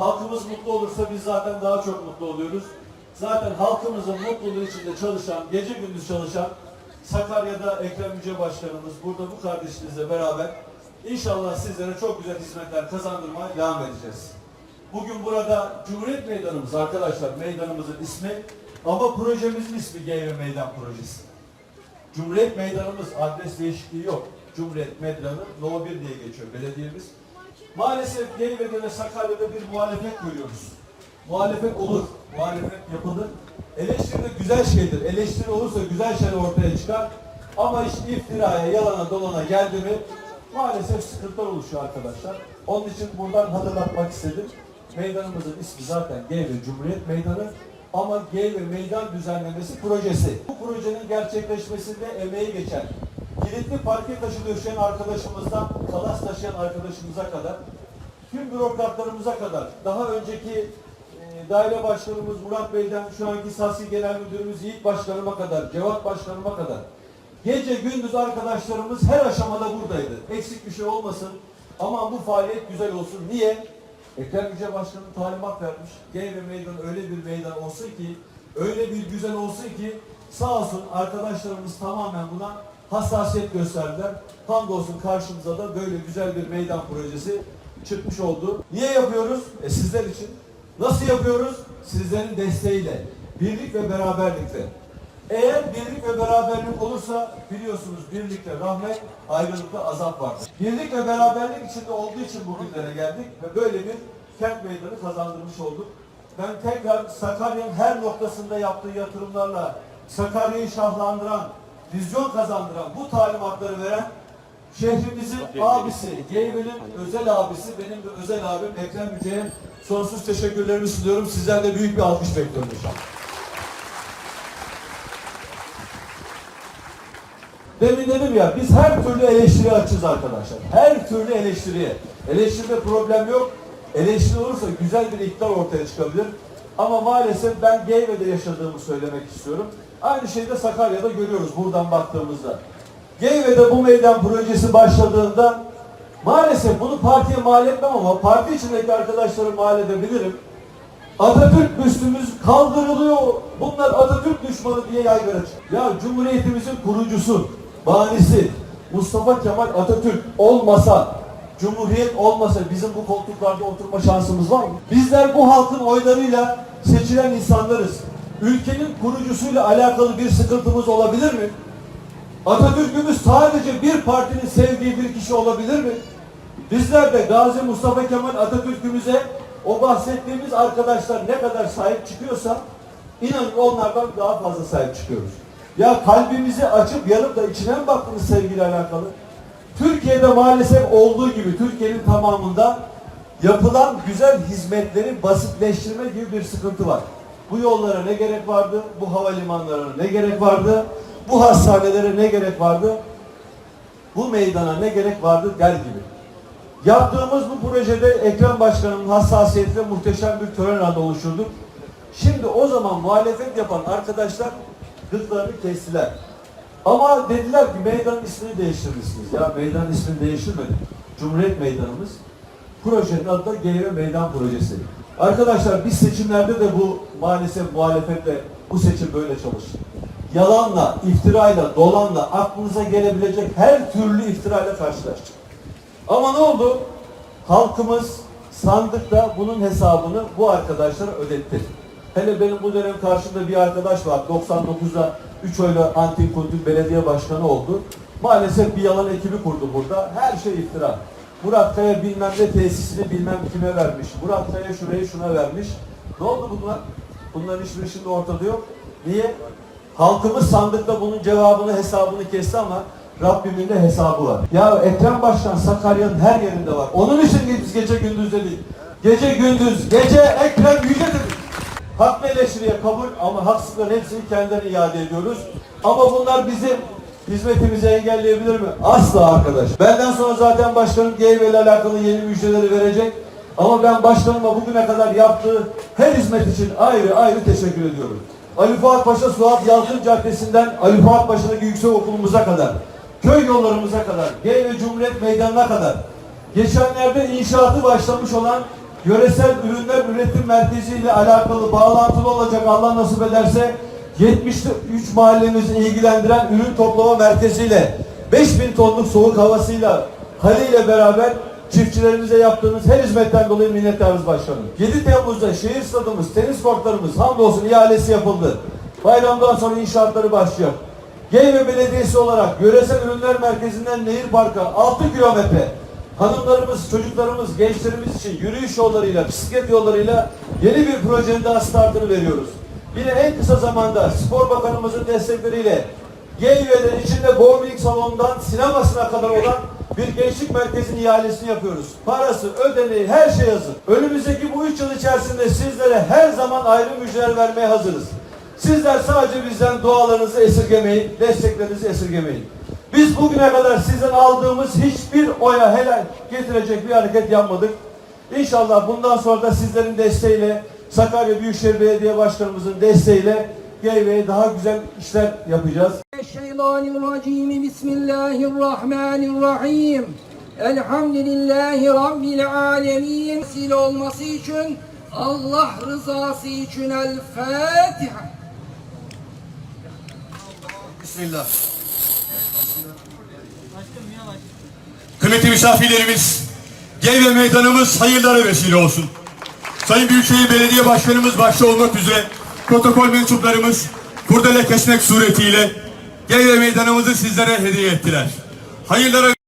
halkımız mutlu olursa biz zaten daha çok mutlu oluyoruz. Zaten halkımızın mutluluğu içinde çalışan, gece gündüz çalışan Sakarya'da Ekrem Yüce Başkanımız burada bu kardeşinizle beraber inşallah sizlere çok güzel hizmetler kazandırmaya devam edeceğiz. Bugün burada Cumhuriyet Meydanımız arkadaşlar meydanımızın ismi ama projemizin ismi GV Meydan Projesi. Cumhuriyet Meydanımız adres değişikliği yok. Cumhuriyet Meydanı No 1 diye geçiyor belediyemiz. Maalesef Geyve'de ve Sakarya'da bir muhalefet görüyoruz. Muhalefet olur, muhalefet yapılır. Eleştiri de güzel şeydir. Eleştiri olursa güzel şeyler ortaya çıkar. Ama iş iftiraya, yalana, dolana geldi mi maalesef sıkıntılar oluşuyor arkadaşlar. Onun için buradan hatırlatmak istedim. Meydanımızın ismi zaten Geyve Cumhuriyet Meydanı ama Geyve Meydan Düzenlemesi Projesi. Bu projenin gerçekleşmesinde emeği geçen, kilitli parke taşı döşeyen arkadaşımızdan kalas taşıyan arkadaşımıza kadar tüm bürokratlarımıza kadar daha önceki e, daire başkanımız Murat Bey'den şu anki SASİ Genel Müdürümüz Yiğit Başkanıma kadar, Cevat Başkanıma kadar gece gündüz arkadaşlarımız her aşamada buradaydı. Eksik bir şey olmasın. Aman bu faaliyet güzel olsun. Niye? Ekrem Yüce Başkanı talimat vermiş. Geyve meydan öyle bir meydan olsun ki, öyle bir güzel olsun ki sağ olsun arkadaşlarımız tamamen buna hassasiyet gösterdiler. Hamdolsun karşımıza da böyle güzel bir meydan projesi çıkmış oldu. Niye yapıyoruz? E sizler için. Nasıl yapıyoruz? Sizlerin desteğiyle, birlik ve beraberlikle. Eğer birlik ve beraberlik olursa biliyorsunuz birlikte rahmet, ayrılıkta azap var. Birlik ve beraberlik içinde olduğu için bugünlere geldik ve böyle bir kent meydanı kazandırmış olduk. Ben tekrar Sakarya'nın her noktasında yaptığı yatırımlarla Sakarya'yı şahlandıran, vizyon kazandıran, bu talimatları veren şehrimizin abisi, Geyve'nin özel abisi, benim de özel abim Ekrem Yüce'ye sonsuz teşekkürlerimi sunuyorum. Sizden de büyük bir alkış bekliyorum inşallah. Demin dedim ya biz her türlü eleştiri açız arkadaşlar. Her türlü eleştiriye. Eleştiride problem yok. Eleştiri olursa güzel bir iktidar ortaya çıkabilir. Ama maalesef ben Geyve'de yaşadığımı söylemek istiyorum. Aynı şeyi de Sakarya'da görüyoruz buradan baktığımızda. Geyve'de bu meydan projesi başladığında maalesef bunu partiye mal etmem ama parti içindeki arkadaşları mal edebilirim. Atatürk büstümüz kaldırılıyor. Bunlar Atatürk düşmanı diye yaygara çıkıyor. Ya Cumhuriyetimizin kurucusu, banisi Mustafa Kemal Atatürk olmasa, Cumhuriyet olmasa bizim bu koltuklarda oturma şansımız var mı? Bizler bu halkın oylarıyla seçilen insanlarız. Ülkenin kurucusuyla alakalı bir sıkıntımız olabilir mi? Atatürk'ümüz sadece bir partinin sevdiği bir kişi olabilir mi? Bizler de Gazi Mustafa Kemal Atatürk'ümüze o bahsettiğimiz arkadaşlar ne kadar sahip çıkıyorsa inanın onlardan daha fazla sahip çıkıyoruz. Ya kalbimizi açıp yanıp da içine mi baktınız sevgili alakalı? Türkiye'de maalesef olduğu gibi Türkiye'nin tamamında yapılan güzel hizmetleri basitleştirme gibi bir sıkıntı var. Bu yollara ne gerek vardı? Bu havalimanlarına ne gerek vardı? Bu hastanelere ne gerek vardı? Bu meydana ne gerek vardı der gibi. Yaptığımız bu projede Ekrem Başkan'ın hassasiyetiyle muhteşem bir tören adı oluşturduk. Şimdi o zaman muhalefet yapan arkadaşlar gırtlarını kestiler. Ama dediler ki meydanın ismini değiştirmişsiniz. Ya meydanın ismini değiştirmedik. Cumhuriyet Meydanımız. Projenin adı da GV Meydan Projesi. Arkadaşlar biz seçimlerde de bu maalesef muhalefetle bu seçim böyle çalıştı. Yalanla, iftirayla, dolanla aklınıza gelebilecek her türlü iftirayla karşılaştık. Ama ne oldu? Halkımız sandıkta bunun hesabını bu arkadaşlara ödetti. Hele benim bu dönem karşımda bir arkadaş var. 99'da 3 oyla Antin Kuntin belediye başkanı oldu. Maalesef bir yalan ekibi kurdu burada. Her şey iftira. Murat Kaya bilmem ne tesisini bilmem kime vermiş. Murat Kaya şurayı şuna vermiş. Ne oldu bunlar? Bunların hiçbiri şimdi ortada yok. Niye? Halkımız sandıkta bunun cevabını hesabını kesti ama Rabbimin de hesabı var. Ya Ekrem Başkan Sakarya'nın her yerinde var. Onun için biz gece gündüz dedik. Gece gündüz, gece Ekrem Yüce. Haklı eleştiriye kabul ama haksızların hepsini kendilerine iade ediyoruz. Ama bunlar bizim hizmetimizi engelleyebilir mi? Asla arkadaş. Benden sonra zaten başkanım GV ile alakalı yeni müjdeleri verecek. Ama ben başkanıma bugüne kadar yaptığı her hizmet için ayrı ayrı teşekkür ediyorum. Ali Fuat Paşa Suat Yalçın Caddesi'nden Ali Fuat Paşa'daki yüksek okulumuza kadar, köy yollarımıza kadar, GV Cumhuriyet Meydanı'na kadar, geçenlerde inşaatı başlamış olan yöresel ürünler üretim merkezi ile alakalı bağlantılı olacak Allah nasip ederse 73 mahallemizi ilgilendiren ürün toplama merkeziyle 5000 tonluk soğuk havasıyla Hali ile beraber çiftçilerimize yaptığınız her hizmetten dolayı minnettarız başkanım. 7 Temmuz'da şehir stadımız, tenis kortlarımız hamdolsun ihalesi yapıldı. Bayramdan sonra inşaatları başlayacak. Geyve Belediyesi olarak yöresel ürünler merkezinden Nehir Park'a 6 kilometre hanımlarımız, çocuklarımız, gençlerimiz için yürüyüş yollarıyla, bisiklet yollarıyla yeni bir projenin daha startını veriyoruz. Yine en kısa zamanda Spor Bakanımızın destekleriyle Geyve'den içinde bowling salonundan sinemasına kadar olan bir gençlik merkezinin ihalesini yapıyoruz. Parası, ödeneği, her şey hazır. Önümüzdeki bu üç yıl içerisinde sizlere her zaman ayrı müjdeler vermeye hazırız. Sizler sadece bizden dualarınızı esirgemeyin, desteklerinizi esirgemeyin. Biz bugüne kadar sizden aldığımız hiçbir oya helal getirecek bir hareket yapmadık. İnşallah bundan sonra da sizlerin desteğiyle Sakarya Büyükşehir Belediye Başkanımızın desteğiyle Geyve'ye daha güzel işler yapacağız. Şeytanirracim. Bismillahirrahmanirrahim. Elhamdülillahi Rabbil alemin. Sil olması için Allah rızası için El Fatiha. Bismillah. Kıymetli misafirlerimiz, Geyve meydanımız hayırlara vesile olsun. Sayın Büyükşehir Belediye Başkanımız başta olmak üzere protokol mensuplarımız kurdele kesmek suretiyle Geyve meydanımızı sizlere hediye ettiler. Hayırlara